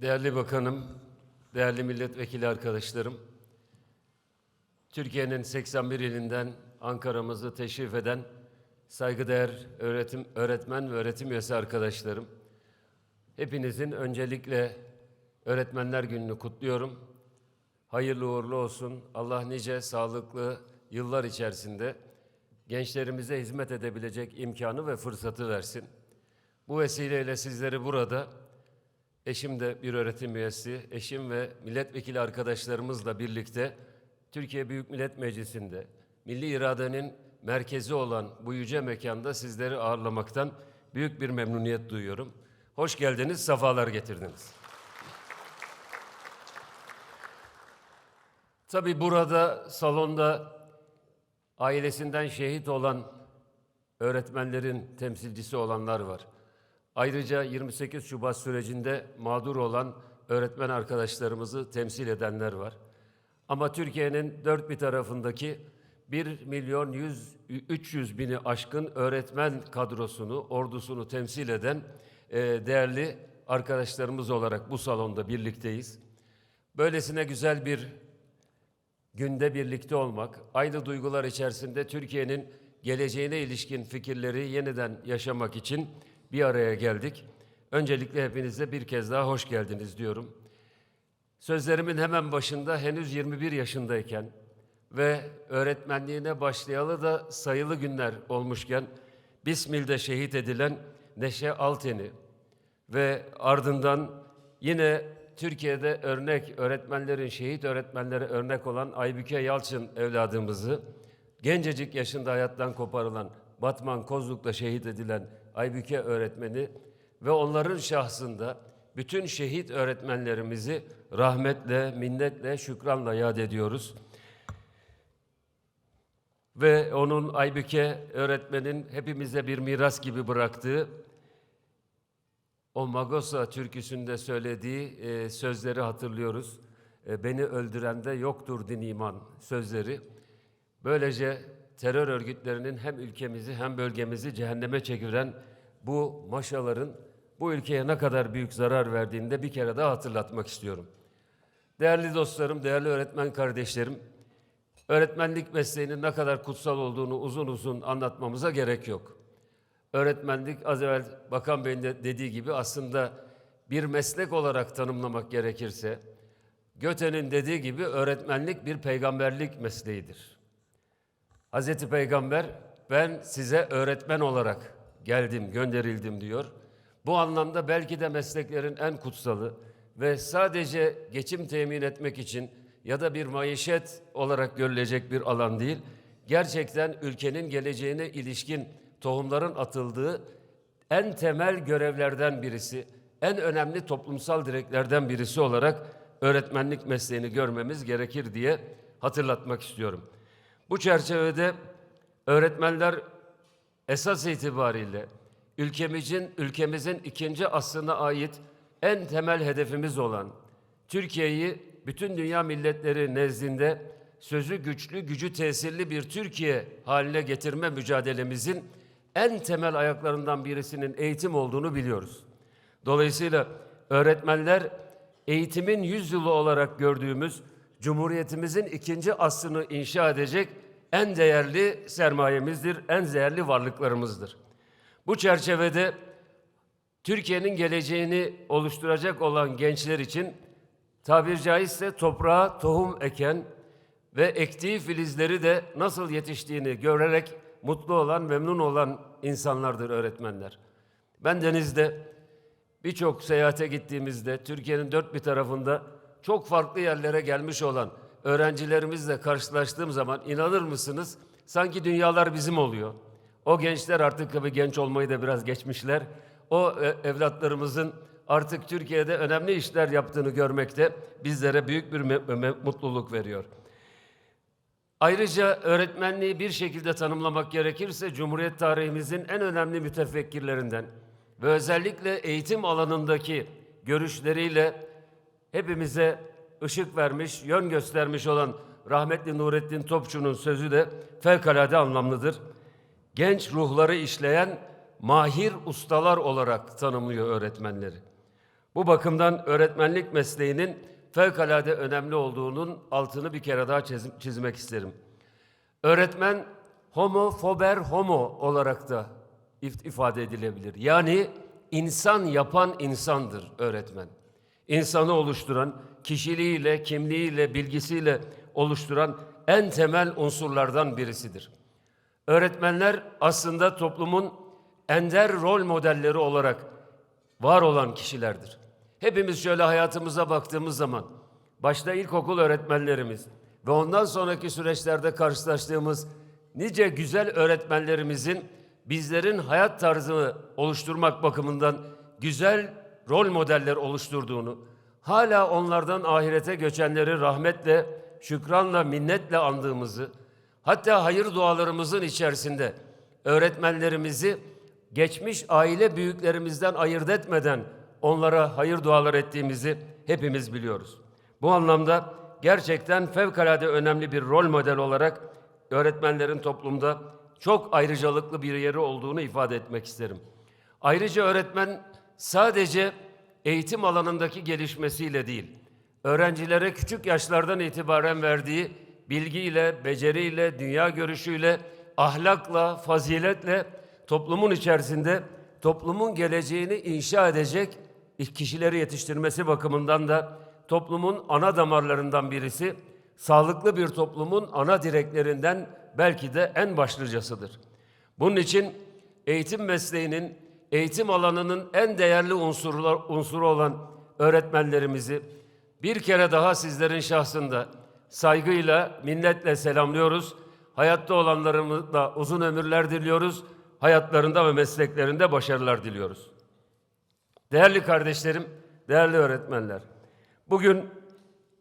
Değerli bakanım, değerli milletvekili arkadaşlarım, Türkiye'nin 81 ilinden Ankara'mızı teşrif eden saygıdeğer öğretim, öğretmen ve öğretim üyesi arkadaşlarım, hepinizin öncelikle Öğretmenler Günü'nü kutluyorum. Hayırlı uğurlu olsun. Allah nice sağlıklı yıllar içerisinde gençlerimize hizmet edebilecek imkanı ve fırsatı versin. Bu vesileyle sizleri burada Eşim de bir öğretim üyesi, eşim ve milletvekili arkadaşlarımızla birlikte Türkiye Büyük Millet Meclisi'nde milli iradenin merkezi olan bu yüce mekanda sizleri ağırlamaktan büyük bir memnuniyet duyuyorum. Hoş geldiniz, sefalar getirdiniz. Tabii burada salonda ailesinden şehit olan öğretmenlerin temsilcisi olanlar var. Ayrıca 28 Şubat sürecinde mağdur olan öğretmen arkadaşlarımızı temsil edenler var. Ama Türkiye'nin dört bir tarafındaki 1 milyon 100, 300 bini aşkın öğretmen kadrosunu, ordusunu temsil eden e, değerli arkadaşlarımız olarak bu salonda birlikteyiz. Böylesine güzel bir günde birlikte olmak, aynı duygular içerisinde Türkiye'nin geleceğine ilişkin fikirleri yeniden yaşamak için bir araya geldik. Öncelikle hepinize bir kez daha hoş geldiniz diyorum. Sözlerimin hemen başında henüz 21 yaşındayken ve öğretmenliğine başlayalı da sayılı günler olmuşken Bismil'de şehit edilen Neşe Alten'i ve ardından yine Türkiye'de örnek öğretmenlerin, şehit öğretmenlere örnek olan Aybüke Yalçın evladımızı, gencecik yaşında hayattan koparılan Batman Kozluk'ta şehit edilen Aybüke öğretmeni ve onların şahsında bütün şehit öğretmenlerimizi rahmetle, minnetle, şükranla yad ediyoruz. Ve onun Aybüke öğretmenin hepimize bir miras gibi bıraktığı o Magosa türküsünde söylediği e, sözleri hatırlıyoruz. E, Beni öldürende yoktur din iman sözleri. Böylece terör örgütlerinin hem ülkemizi hem bölgemizi cehenneme çeviren bu maşaların bu ülkeye ne kadar büyük zarar verdiğini de bir kere daha hatırlatmak istiyorum. Değerli dostlarım, değerli öğretmen kardeşlerim, öğretmenlik mesleğinin ne kadar kutsal olduğunu uzun uzun anlatmamıza gerek yok. Öğretmenlik az evvel Bakan Bey'in de dediği gibi aslında bir meslek olarak tanımlamak gerekirse, Göte'nin dediği gibi öğretmenlik bir peygamberlik mesleğidir. Hazreti Peygamber ben size öğretmen olarak geldim, gönderildim diyor. Bu anlamda belki de mesleklerin en kutsalı ve sadece geçim temin etmek için ya da bir maişet olarak görülecek bir alan değil, gerçekten ülkenin geleceğine ilişkin tohumların atıldığı en temel görevlerden birisi, en önemli toplumsal direklerden birisi olarak öğretmenlik mesleğini görmemiz gerekir diye hatırlatmak istiyorum. Bu çerçevede öğretmenler esas itibariyle ülkemizin ülkemizin ikinci asrına ait en temel hedefimiz olan Türkiye'yi bütün dünya milletleri nezdinde sözü güçlü, gücü tesirli bir Türkiye haline getirme mücadelemizin en temel ayaklarından birisinin eğitim olduğunu biliyoruz. Dolayısıyla öğretmenler eğitimin yüzyılı olarak gördüğümüz Cumhuriyetimizin ikinci asrını inşa edecek en değerli sermayemizdir, en değerli varlıklarımızdır. Bu çerçevede Türkiye'nin geleceğini oluşturacak olan gençler için tabir caizse toprağa tohum eken ve ektiği filizleri de nasıl yetiştiğini görerek mutlu olan, memnun olan insanlardır öğretmenler. Ben denizde birçok seyahate gittiğimizde Türkiye'nin dört bir tarafında çok farklı yerlere gelmiş olan öğrencilerimizle karşılaştığım zaman inanır mısınız? Sanki dünyalar bizim oluyor. O gençler artık tabii genç olmayı da biraz geçmişler. O e, evlatlarımızın artık Türkiye'de önemli işler yaptığını görmekte bizlere büyük bir mutluluk veriyor. Ayrıca öğretmenliği bir şekilde tanımlamak gerekirse Cumhuriyet tarihimizin en önemli mütefekkirlerinden ve özellikle eğitim alanındaki görüşleriyle hepimize ışık vermiş, yön göstermiş olan rahmetli Nurettin Topçu'nun sözü de fevkalade anlamlıdır. Genç ruhları işleyen mahir ustalar olarak tanımlıyor öğretmenleri. Bu bakımdan öğretmenlik mesleğinin fevkalade önemli olduğunun altını bir kere daha çiz- çizmek isterim. Öğretmen homo fober homo olarak da if- ifade edilebilir. Yani insan yapan insandır öğretmen. İnsanı oluşturan, kişiliğiyle, kimliğiyle, bilgisiyle oluşturan en temel unsurlardan birisidir. Öğretmenler aslında toplumun ender rol modelleri olarak var olan kişilerdir. Hepimiz şöyle hayatımıza baktığımız zaman başta ilkokul öğretmenlerimiz ve ondan sonraki süreçlerde karşılaştığımız nice güzel öğretmenlerimizin bizlerin hayat tarzını oluşturmak bakımından güzel rol modeller oluşturduğunu, hala onlardan ahirete göçenleri rahmetle, şükranla, minnetle andığımızı, hatta hayır dualarımızın içerisinde öğretmenlerimizi geçmiş aile büyüklerimizden ayırt etmeden onlara hayır dualar ettiğimizi hepimiz biliyoruz. Bu anlamda gerçekten fevkalade önemli bir rol model olarak öğretmenlerin toplumda çok ayrıcalıklı bir yeri olduğunu ifade etmek isterim. Ayrıca öğretmen sadece eğitim alanındaki gelişmesiyle değil, öğrencilere küçük yaşlardan itibaren verdiği bilgiyle, beceriyle, dünya görüşüyle, ahlakla, faziletle toplumun içerisinde toplumun geleceğini inşa edecek kişileri yetiştirmesi bakımından da toplumun ana damarlarından birisi, sağlıklı bir toplumun ana direklerinden belki de en başlıcasıdır. Bunun için eğitim mesleğinin, eğitim alanının en değerli unsurlar, unsuru olan öğretmenlerimizi bir kere daha sizlerin şahsında saygıyla, minnetle selamlıyoruz. Hayatta olanlarımızla uzun ömürler diliyoruz. Hayatlarında ve mesleklerinde başarılar diliyoruz. Değerli kardeşlerim, değerli öğretmenler. Bugün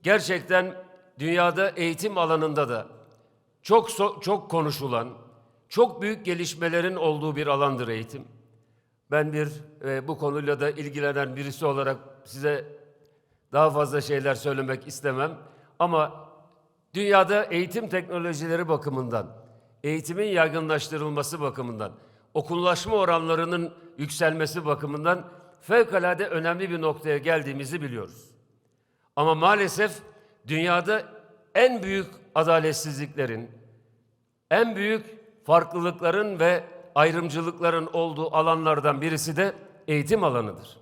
gerçekten dünyada eğitim alanında da çok çok konuşulan, çok büyük gelişmelerin olduğu bir alandır eğitim. Ben bir e, bu konuyla da ilgilenen birisi olarak size daha fazla şeyler söylemek istemem ama dünyada eğitim teknolojileri bakımından, eğitimin yaygınlaştırılması bakımından, okullaşma oranlarının yükselmesi bakımından fevkalade önemli bir noktaya geldiğimizi biliyoruz. Ama maalesef dünyada en büyük adaletsizliklerin, en büyük farklılıkların ve ayrımcılıkların olduğu alanlardan birisi de eğitim alanıdır.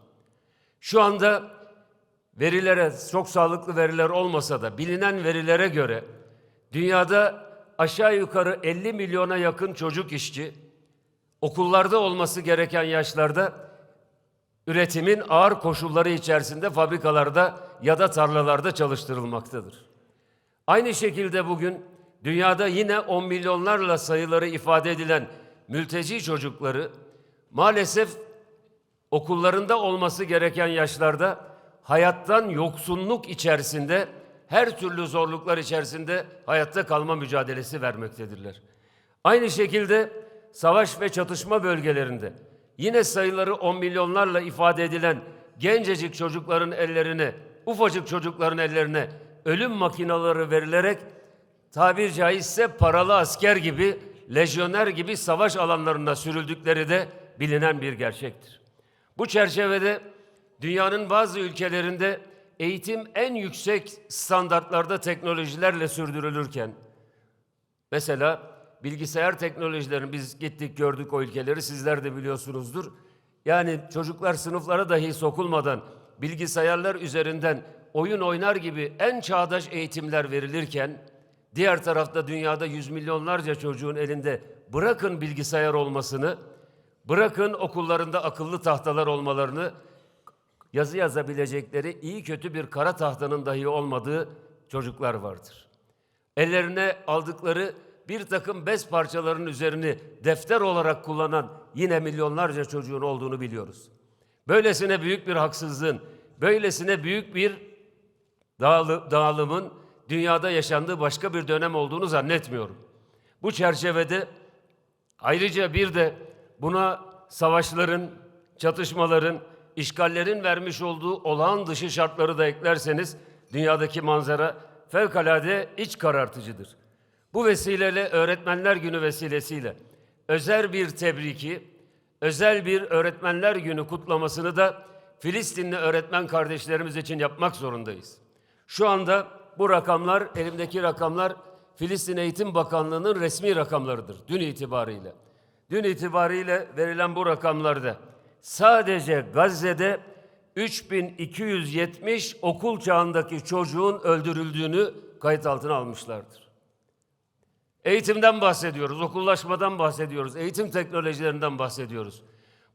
Şu anda verilere, çok sağlıklı veriler olmasa da bilinen verilere göre dünyada aşağı yukarı 50 milyona yakın çocuk işçi okullarda olması gereken yaşlarda üretimin ağır koşulları içerisinde fabrikalarda ya da tarlalarda çalıştırılmaktadır. Aynı şekilde bugün dünyada yine 10 milyonlarla sayıları ifade edilen mülteci çocukları maalesef okullarında olması gereken yaşlarda hayattan yoksunluk içerisinde her türlü zorluklar içerisinde hayatta kalma mücadelesi vermektedirler. Aynı şekilde savaş ve çatışma bölgelerinde yine sayıları 10 milyonlarla ifade edilen gencecik çocukların ellerine, ufacık çocukların ellerine ölüm makinaları verilerek tabir caizse paralı asker gibi, lejyoner gibi savaş alanlarına sürüldükleri de bilinen bir gerçektir. Bu çerçevede dünyanın bazı ülkelerinde eğitim en yüksek standartlarda teknolojilerle sürdürülürken, mesela bilgisayar teknolojilerini biz gittik gördük o ülkeleri sizler de biliyorsunuzdur. Yani çocuklar sınıflara dahi sokulmadan bilgisayarlar üzerinden oyun oynar gibi en çağdaş eğitimler verilirken diğer tarafta dünyada yüz milyonlarca çocuğun elinde bırakın bilgisayar olmasını, bırakın okullarında akıllı tahtalar olmalarını, yazı yazabilecekleri iyi kötü bir kara tahtanın dahi olmadığı çocuklar vardır. Ellerine aldıkları bir takım bez parçalarının üzerini defter olarak kullanan yine milyonlarca çocuğun olduğunu biliyoruz. Böylesine büyük bir haksızlığın, böylesine büyük bir dağılı- dağılımın dünyada yaşandığı başka bir dönem olduğunu zannetmiyorum. Bu çerçevede ayrıca bir de buna savaşların, çatışmaların, işgallerin vermiş olduğu olağan dışı şartları da eklerseniz dünyadaki manzara fevkalade iç karartıcıdır. Bu vesileyle Öğretmenler Günü vesilesiyle özel bir tebriki, özel bir Öğretmenler Günü kutlamasını da Filistinli öğretmen kardeşlerimiz için yapmak zorundayız. Şu anda bu rakamlar, elimdeki rakamlar Filistin Eğitim Bakanlığı'nın resmi rakamlarıdır dün itibariyle. Dün itibariyle verilen bu rakamlarda sadece Gazze'de 3270 okul çağındaki çocuğun öldürüldüğünü kayıt altına almışlardır. Eğitimden bahsediyoruz, okullaşmadan bahsediyoruz, eğitim teknolojilerinden bahsediyoruz.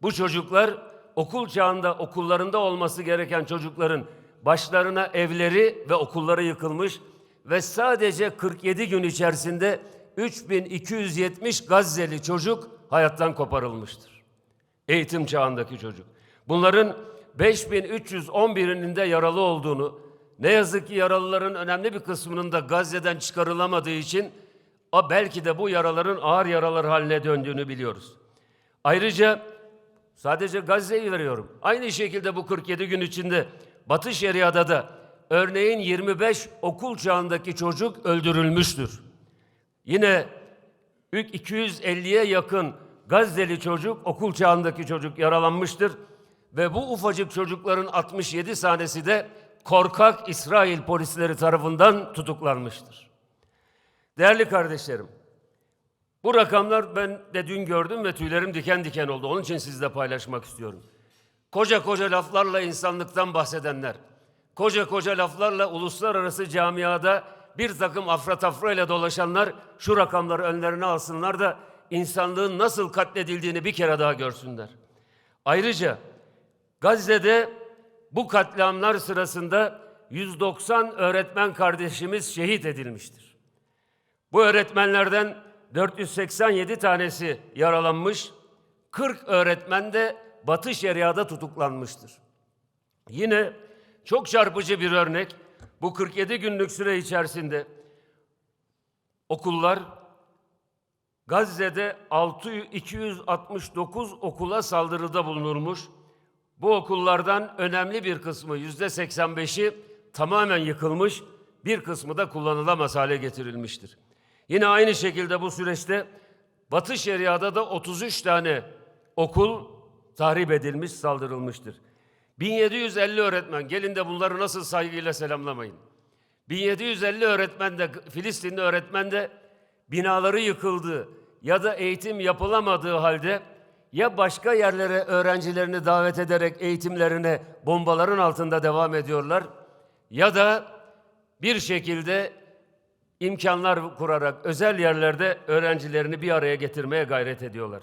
Bu çocuklar okul çağında okullarında olması gereken çocukların başlarına evleri ve okulları yıkılmış ve sadece 47 gün içerisinde 3270 Gazze'li çocuk hayattan koparılmıştır. Eğitim çağındaki çocuk. Bunların 5311'inin de yaralı olduğunu, ne yazık ki yaralıların önemli bir kısmının da Gazze'den çıkarılamadığı için o belki de bu yaraların ağır yaralar haline döndüğünü biliyoruz. Ayrıca sadece Gazze'yi veriyorum. Aynı şekilde bu 47 gün içinde Batı Şeria'da da örneğin 25 okul çağındaki çocuk öldürülmüştür. Yine 250'ye yakın Gazze'li çocuk, okul çağındaki çocuk yaralanmıştır. Ve bu ufacık çocukların 67 tanesi de korkak İsrail polisleri tarafından tutuklanmıştır. Değerli kardeşlerim, bu rakamlar ben de dün gördüm ve tüylerim diken diken oldu. Onun için sizle paylaşmak istiyorum. Koca koca laflarla insanlıktan bahsedenler, koca koca laflarla uluslararası camiada bir takım afra ile dolaşanlar şu rakamları önlerine alsınlar da insanlığın nasıl katledildiğini bir kere daha görsünler. Ayrıca Gazze'de bu katliamlar sırasında 190 öğretmen kardeşimiz şehit edilmiştir. Bu öğretmenlerden 487 tanesi yaralanmış, 40 öğretmen de Batı Şeria'da tutuklanmıştır. Yine çok çarpıcı bir örnek. Bu 47 günlük süre içerisinde okullar Gazze'de 6 269 okula saldırıda bulunulmuş. Bu okullardan önemli bir kısmı yüzde 85'i tamamen yıkılmış, bir kısmı da kullanılamaz hale getirilmiştir. Yine aynı şekilde bu süreçte Batı Şeria'da da 33 tane okul tahrip edilmiş, saldırılmıştır. 1750 öğretmen, gelin de bunları nasıl saygıyla selamlamayın. 1750 öğretmen de, Filistinli öğretmen de binaları yıkıldı ya da eğitim yapılamadığı halde ya başka yerlere öğrencilerini davet ederek eğitimlerine bombaların altında devam ediyorlar ya da bir şekilde imkanlar kurarak özel yerlerde öğrencilerini bir araya getirmeye gayret ediyorlar.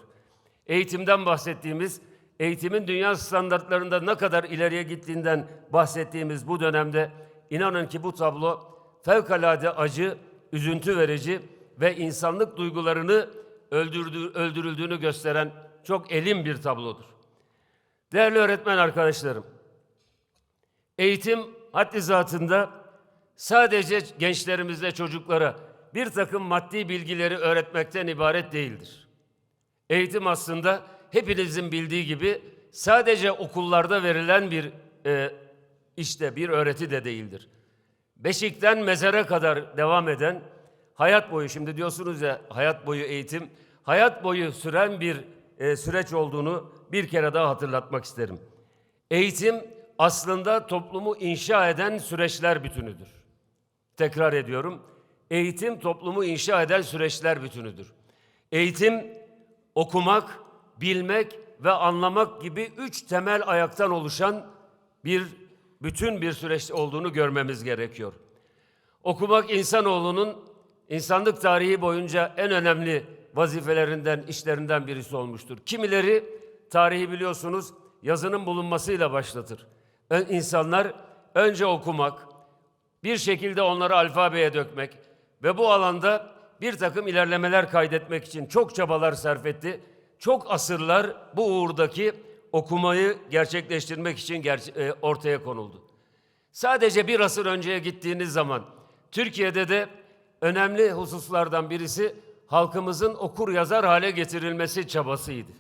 Eğitimden bahsettiğimiz, eğitimin dünya standartlarında ne kadar ileriye gittiğinden bahsettiğimiz bu dönemde inanın ki bu tablo fevkalade acı, üzüntü verici ve insanlık duygularını öldürdüğü, öldürüldüğünü gösteren çok elim bir tablodur. Değerli öğretmen arkadaşlarım, eğitim haddi zatında sadece gençlerimize, çocuklara bir takım maddi bilgileri öğretmekten ibaret değildir. Eğitim aslında hepinizin bildiği gibi sadece okullarda verilen bir e, işte bir öğreti de değildir. Beşikten mezara kadar devam eden hayat boyu şimdi diyorsunuz ya hayat boyu eğitim hayat boyu süren bir e, süreç olduğunu bir kere daha hatırlatmak isterim. Eğitim aslında toplumu inşa eden süreçler bütünüdür. Tekrar ediyorum. Eğitim toplumu inşa eden süreçler bütünüdür. Eğitim okumak, bilmek ve anlamak gibi üç temel ayaktan oluşan bir bütün bir süreç olduğunu görmemiz gerekiyor. Okumak insanoğlunun insanlık tarihi boyunca en önemli vazifelerinden, işlerinden birisi olmuştur. Kimileri tarihi biliyorsunuz yazının bulunmasıyla başlatır. İnsanlar önce okumak, bir şekilde onları alfabeye dökmek ve bu alanda bir takım ilerlemeler kaydetmek için çok çabalar sarf etti. Çok asırlar bu uğurdaki okumayı gerçekleştirmek için ger- e, ortaya konuldu. Sadece bir asır önceye gittiğiniz zaman Türkiye'de de önemli hususlardan birisi halkımızın okur yazar hale getirilmesi çabasıydı.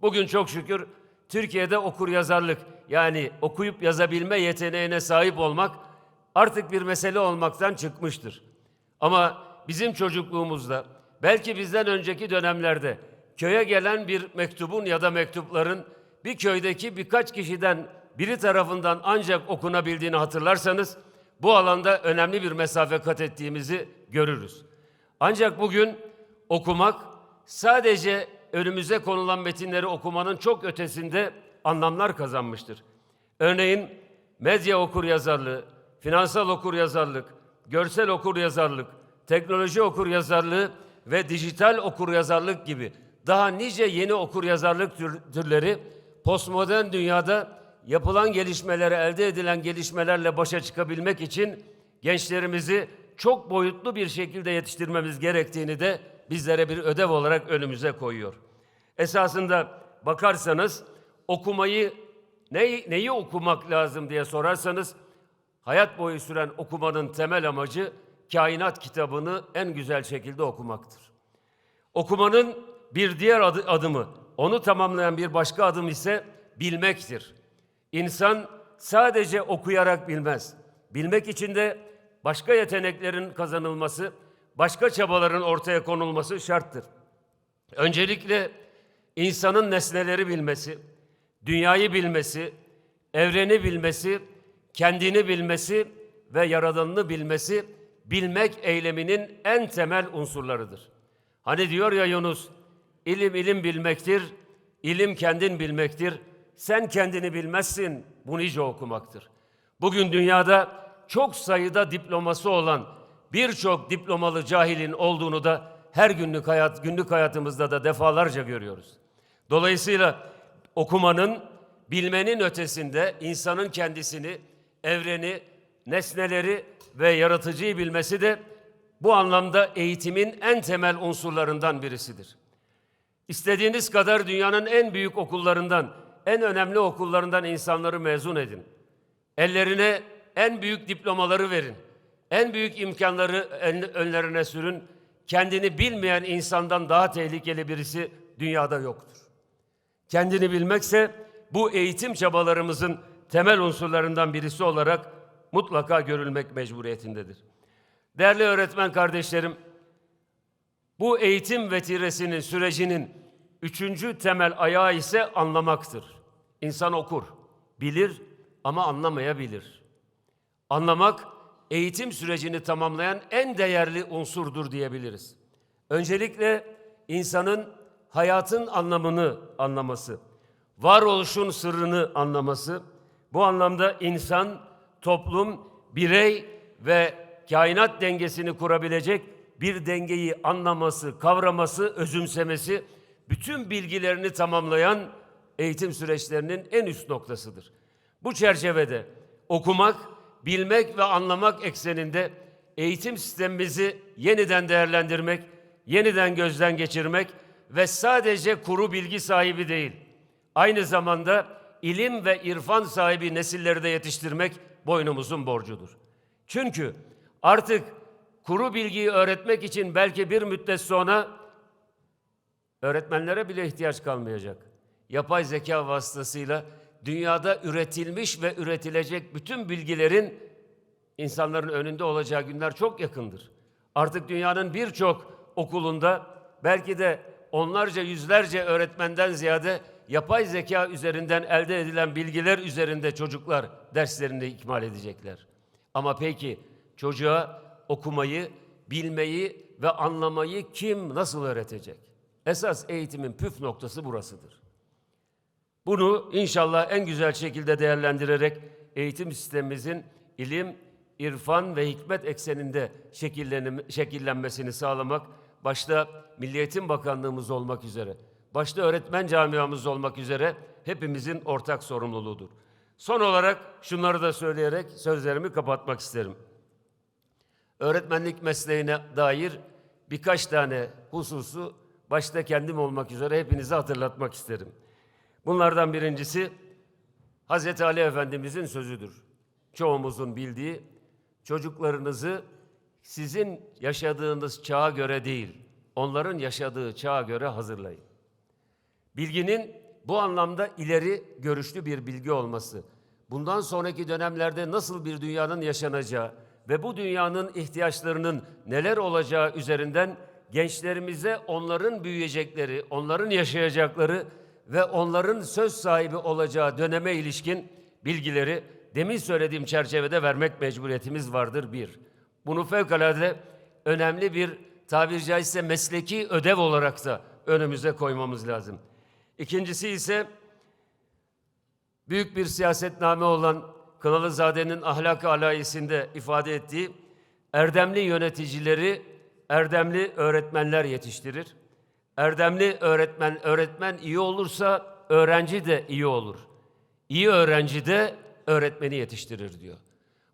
Bugün çok şükür Türkiye'de okur yazarlık yani okuyup yazabilme yeteneğine sahip olmak artık bir mesele olmaktan çıkmıştır. Ama bizim çocukluğumuzda belki bizden önceki dönemlerde köye gelen bir mektubun ya da mektupların bir köydeki birkaç kişiden biri tarafından ancak okunabildiğini hatırlarsanız bu alanda önemli bir mesafe kat ettiğimizi görürüz. Ancak bugün okumak sadece önümüze konulan metinleri okumanın çok ötesinde anlamlar kazanmıştır. Örneğin medya okuryazarlığı, finansal okuryazarlık, görsel okuryazarlık, teknoloji okuryazarlığı ve dijital okuryazarlık gibi daha nice yeni okuryazarlık tür- türleri postmodern dünyada yapılan gelişmelere, elde edilen gelişmelerle başa çıkabilmek için gençlerimizi çok boyutlu bir şekilde yetiştirmemiz gerektiğini de bizlere bir ödev olarak önümüze koyuyor. Esasında bakarsanız okumayı neyi, neyi okumak lazım diye sorarsanız hayat boyu süren okumanın temel amacı kainat kitabını en güzel şekilde okumaktır. Okumanın bir diğer adı- adımı, onu tamamlayan bir başka adım ise bilmektir. İnsan sadece okuyarak bilmez. Bilmek için de başka yeteneklerin kazanılması, başka çabaların ortaya konulması şarttır. Öncelikle insanın nesneleri bilmesi, dünyayı bilmesi, evreni bilmesi, kendini bilmesi ve yaradanını bilmesi bilmek eyleminin en temel unsurlarıdır. Hani diyor ya Yunus, ilim ilim bilmektir, ilim kendin bilmektir. Sen kendini bilmezsin, bu nice okumaktır. Bugün dünyada çok sayıda diploması olan birçok diplomalı cahilin olduğunu da her günlük hayat günlük hayatımızda da defalarca görüyoruz. Dolayısıyla okumanın, bilmenin ötesinde insanın kendisini, evreni, nesneleri ve yaratıcıyı bilmesi de bu anlamda eğitimin en temel unsurlarından birisidir. İstediğiniz kadar dünyanın en büyük okullarından, en önemli okullarından insanları mezun edin. Ellerine en büyük diplomaları verin. En büyük imkanları önlerine sürün. Kendini bilmeyen insandan daha tehlikeli birisi dünyada yoktur. Kendini bilmekse bu eğitim çabalarımızın temel unsurlarından birisi olarak mutlaka görülmek mecburiyetindedir. Değerli öğretmen kardeşlerim, bu eğitim vetiresinin sürecinin üçüncü temel ayağı ise anlamaktır. İnsan okur, bilir ama anlamayabilir. Anlamak eğitim sürecini tamamlayan en değerli unsurdur diyebiliriz. Öncelikle insanın hayatın anlamını anlaması, varoluşun sırrını anlaması, bu anlamda insan, toplum, birey ve kainat dengesini kurabilecek bir dengeyi anlaması, kavraması, özümsemesi, bütün bilgilerini tamamlayan eğitim süreçlerinin en üst noktasıdır. Bu çerçevede okumak, bilmek ve anlamak ekseninde eğitim sistemimizi yeniden değerlendirmek, yeniden gözden geçirmek ve sadece kuru bilgi sahibi değil, aynı zamanda ilim ve irfan sahibi nesilleri de yetiştirmek boynumuzun borcudur. Çünkü artık kuru bilgiyi öğretmek için belki bir müddet sonra öğretmenlere bile ihtiyaç kalmayacak. Yapay zeka vasıtasıyla dünyada üretilmiş ve üretilecek bütün bilgilerin insanların önünde olacağı günler çok yakındır. Artık dünyanın birçok okulunda belki de onlarca yüzlerce öğretmenden ziyade yapay zeka üzerinden elde edilen bilgiler üzerinde çocuklar derslerini ikmal edecekler. Ama peki çocuğa okumayı, bilmeyi ve anlamayı kim nasıl öğretecek? Esas eğitimin püf noktası burasıdır. Bunu inşallah en güzel şekilde değerlendirerek eğitim sistemimizin ilim, irfan ve hikmet ekseninde şekillenmesini sağlamak, başta Milli Eğitim Bakanlığımız olmak üzere, başta öğretmen camiamız olmak üzere hepimizin ortak sorumluluğudur. Son olarak şunları da söyleyerek sözlerimi kapatmak isterim. Öğretmenlik mesleğine dair birkaç tane hususu başta kendim olmak üzere hepinize hatırlatmak isterim. Bunlardan birincisi Hazreti Ali Efendimizin sözüdür. Çoğumuzun bildiği çocuklarınızı sizin yaşadığınız çağa göre değil, onların yaşadığı çağa göre hazırlayın. Bilginin bu anlamda ileri görüşlü bir bilgi olması, bundan sonraki dönemlerde nasıl bir dünyanın yaşanacağı ve bu dünyanın ihtiyaçlarının neler olacağı üzerinden gençlerimize onların büyüyecekleri, onların yaşayacakları ve onların söz sahibi olacağı döneme ilişkin bilgileri demin söylediğim çerçevede vermek mecburiyetimiz vardır bir. Bunu fevkalade önemli bir tabiri caizse mesleki ödev olarak da önümüze koymamız lazım. İkincisi ise büyük bir siyasetname olan Kınalızade'nin ahlak-ı alayisinde ifade ettiği erdemli yöneticileri erdemli öğretmenler yetiştirir. Erdemli öğretmen öğretmen iyi olursa öğrenci de iyi olur. İyi öğrenci de öğretmeni yetiştirir diyor.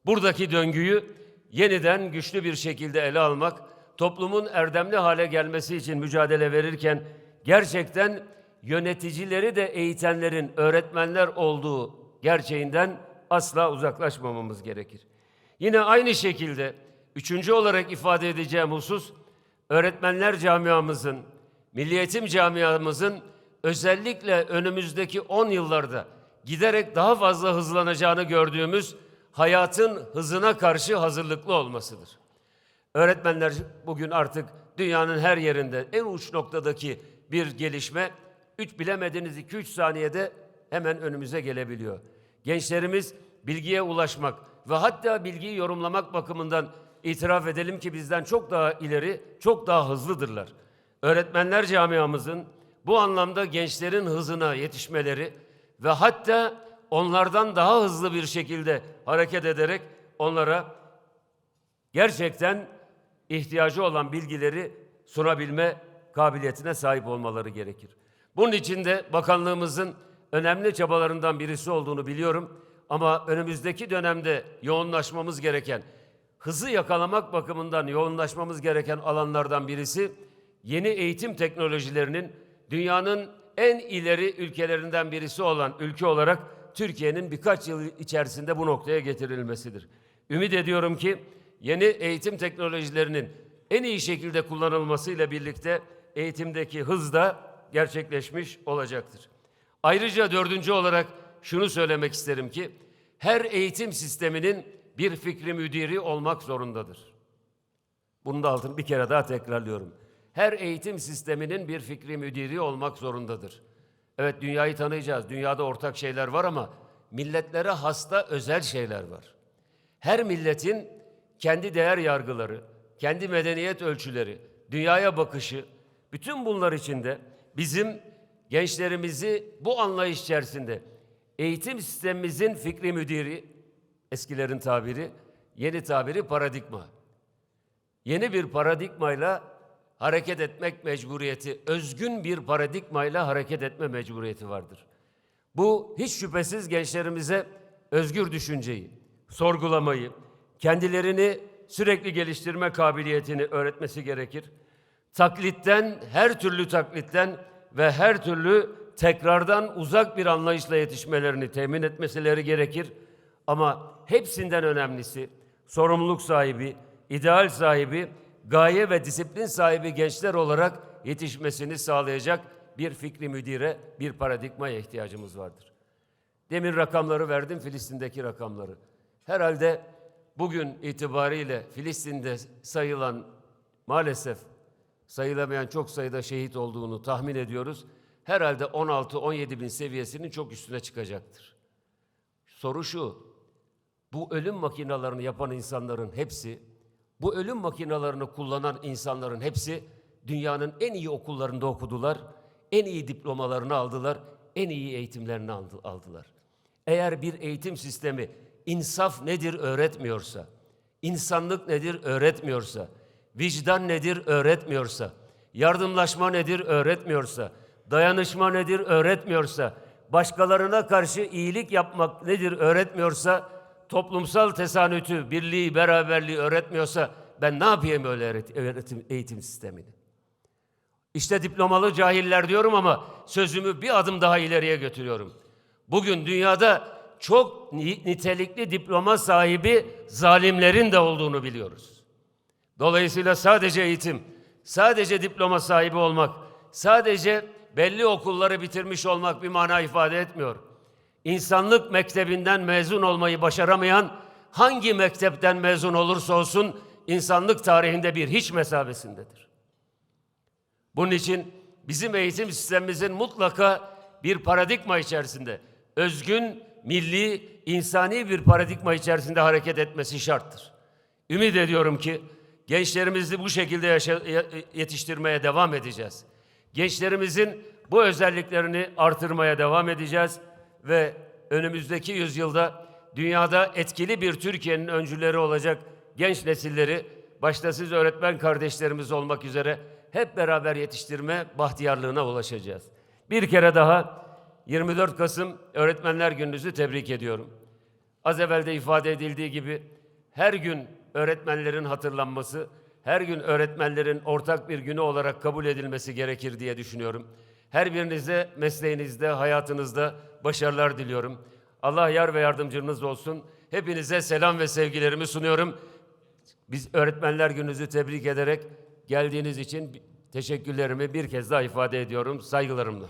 Buradaki döngüyü yeniden güçlü bir şekilde ele almak, toplumun erdemli hale gelmesi için mücadele verirken gerçekten yöneticileri de eğitenlerin öğretmenler olduğu gerçeğinden asla uzaklaşmamamız gerekir. Yine aynı şekilde üçüncü olarak ifade edeceğim husus öğretmenler camiamızın, milli eğitim camiamızın özellikle önümüzdeki 10 yıllarda giderek daha fazla hızlanacağını gördüğümüz hayatın hızına karşı hazırlıklı olmasıdır. Öğretmenler bugün artık dünyanın her yerinde en uç noktadaki bir gelişme üç bilemediniz 2-3 saniyede hemen önümüze gelebiliyor. Gençlerimiz bilgiye ulaşmak ve hatta bilgiyi yorumlamak bakımından itiraf edelim ki bizden çok daha ileri, çok daha hızlıdırlar. Öğretmenler camiamızın bu anlamda gençlerin hızına yetişmeleri ve hatta onlardan daha hızlı bir şekilde hareket ederek onlara gerçekten ihtiyacı olan bilgileri sunabilme kabiliyetine sahip olmaları gerekir. Bunun için de bakanlığımızın önemli çabalarından birisi olduğunu biliyorum. Ama önümüzdeki dönemde yoğunlaşmamız gereken, hızı yakalamak bakımından yoğunlaşmamız gereken alanlardan birisi yeni eğitim teknolojilerinin dünyanın en ileri ülkelerinden birisi olan ülke olarak Türkiye'nin birkaç yıl içerisinde bu noktaya getirilmesidir. Ümit ediyorum ki yeni eğitim teknolojilerinin en iyi şekilde kullanılmasıyla birlikte eğitimdeki hız da gerçekleşmiş olacaktır. Ayrıca dördüncü olarak şunu söylemek isterim ki her eğitim sisteminin bir fikri müdiri olmak zorundadır. Bunu da altını bir kere daha tekrarlıyorum. Her eğitim sisteminin bir fikri müdiri olmak zorundadır. Evet dünyayı tanıyacağız. Dünyada ortak şeyler var ama milletlere hasta özel şeyler var. Her milletin kendi değer yargıları, kendi medeniyet ölçüleri, dünyaya bakışı, bütün bunlar içinde bizim gençlerimizi bu anlayış içerisinde eğitim sistemimizin fikri müdiri, eskilerin tabiri, yeni tabiri paradigma. Yeni bir paradigmayla hareket etmek mecburiyeti, özgün bir paradigmayla hareket etme mecburiyeti vardır. Bu hiç şüphesiz gençlerimize özgür düşünceyi, sorgulamayı, kendilerini sürekli geliştirme kabiliyetini öğretmesi gerekir. Taklitten, her türlü taklitten ve her türlü tekrardan uzak bir anlayışla yetişmelerini temin etmeseleri gerekir. Ama hepsinden önemlisi sorumluluk sahibi, ideal sahibi, gaye ve disiplin sahibi gençler olarak yetişmesini sağlayacak bir fikri müdire, bir paradigmaya ihtiyacımız vardır. Demin rakamları verdim, Filistin'deki rakamları. Herhalde bugün itibariyle Filistin'de sayılan maalesef sayılamayan çok sayıda şehit olduğunu tahmin ediyoruz. Herhalde 16-17 bin seviyesinin çok üstüne çıkacaktır. Soru şu, bu ölüm makinalarını yapan insanların hepsi, bu ölüm makinalarını kullanan insanların hepsi dünyanın en iyi okullarında okudular, en iyi diplomalarını aldılar, en iyi eğitimlerini aldı- aldılar. Eğer bir eğitim sistemi insaf nedir öğretmiyorsa, insanlık nedir öğretmiyorsa, vicdan nedir öğretmiyorsa, yardımlaşma nedir öğretmiyorsa, dayanışma nedir öğretmiyorsa, başkalarına karşı iyilik yapmak nedir öğretmiyorsa, toplumsal tesanütü, birliği, beraberliği öğretmiyorsa ben ne yapayım öyle öğret- öğretim, eğitim sistemini? İşte diplomalı cahiller diyorum ama sözümü bir adım daha ileriye götürüyorum. Bugün dünyada çok ni- nitelikli diploma sahibi zalimlerin de olduğunu biliyoruz. Dolayısıyla sadece eğitim, sadece diploma sahibi olmak, sadece belli okulları bitirmiş olmak bir mana ifade etmiyor. İnsanlık mektebinden mezun olmayı başaramayan hangi mektepten mezun olursa olsun insanlık tarihinde bir hiç mesabesindedir. Bunun için bizim eğitim sistemimizin mutlaka bir paradigma içerisinde özgün milli, insani bir paradigma içerisinde hareket etmesi şarttır. Ümit ediyorum ki gençlerimizi bu şekilde yetiştirmeye devam edeceğiz. Gençlerimizin bu özelliklerini artırmaya devam edeceğiz ve önümüzdeki yüzyılda dünyada etkili bir Türkiye'nin öncüleri olacak genç nesilleri başta siz öğretmen kardeşlerimiz olmak üzere hep beraber yetiştirme bahtiyarlığına ulaşacağız. Bir kere daha 24 Kasım Öğretmenler Gününüzü tebrik ediyorum. Az evvel de ifade edildiği gibi her gün öğretmenlerin hatırlanması, her gün öğretmenlerin ortak bir günü olarak kabul edilmesi gerekir diye düşünüyorum. Her birinize mesleğinizde, hayatınızda başarılar diliyorum. Allah yar ve yardımcınız olsun. Hepinize selam ve sevgilerimi sunuyorum. Biz Öğretmenler Gününüzü tebrik ederek geldiğiniz için teşekkürlerimi bir kez daha ifade ediyorum saygılarımla.